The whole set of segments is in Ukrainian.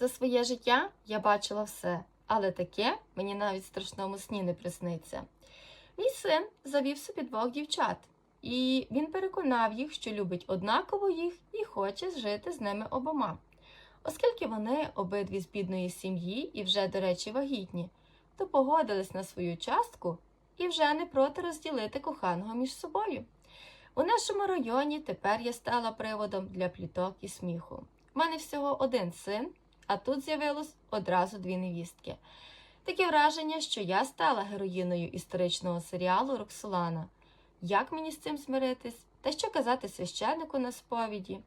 За своє життя я бачила все, але таке мені навіть в страшному сні не присниться. Мій син завів собі двох дівчат, і він переконав їх, що любить однаково їх і хоче жити з ними обома. Оскільки вони обидві з бідної сім'ї і вже, до речі, вагітні, то погодились на свою частку і вже не проти розділити коханого між собою. У нашому районі тепер я стала приводом для пліток і сміху. У мене всього один син, а тут з'явилось одразу дві невістки. Таке враження, що я стала героїною історичного серіалу Роксолана. Як мені з цим змиритись? Та що казати священнику на сповіді?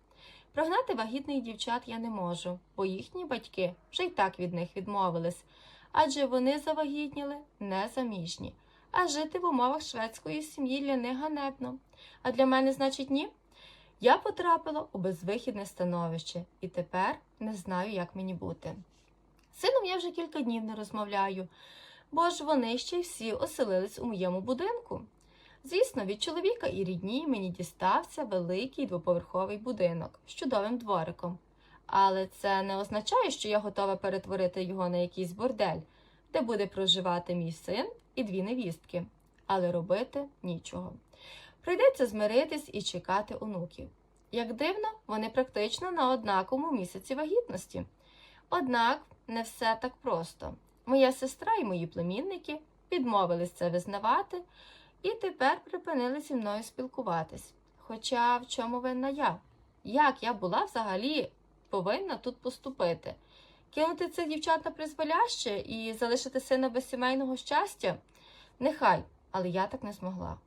Прогнати вагітних дівчат я не можу, бо їхні батьки вже й так від них відмовились, адже вони завагітніли незаміжні, а жити в умовах шведської сім'ї для них ганебно. А для мене, значить, ні? Я потрапила у безвихідне становище і тепер не знаю, як мені бути. З Сином я вже кілька днів не розмовляю, бо ж вони ще й всі оселились у моєму будинку. Звісно, від чоловіка і рідні мені дістався великий двоповерховий будинок з чудовим двориком. Але це не означає, що я готова перетворити його на якийсь бордель, де буде проживати мій син і дві невістки. Але робити нічого. Прийдеться змиритись і чекати онуків. Як дивно, вони практично на однаковому місяці вагітності. Однак не все так просто. Моя сестра і мої племінники відмовились це визнавати і тепер припинили зі мною спілкуватись. Хоча в чому винна я? Як я була взагалі повинна тут поступити? Кинути цих дівчат на призволяще і залишити сина без сімейного щастя? Нехай, але я так не змогла.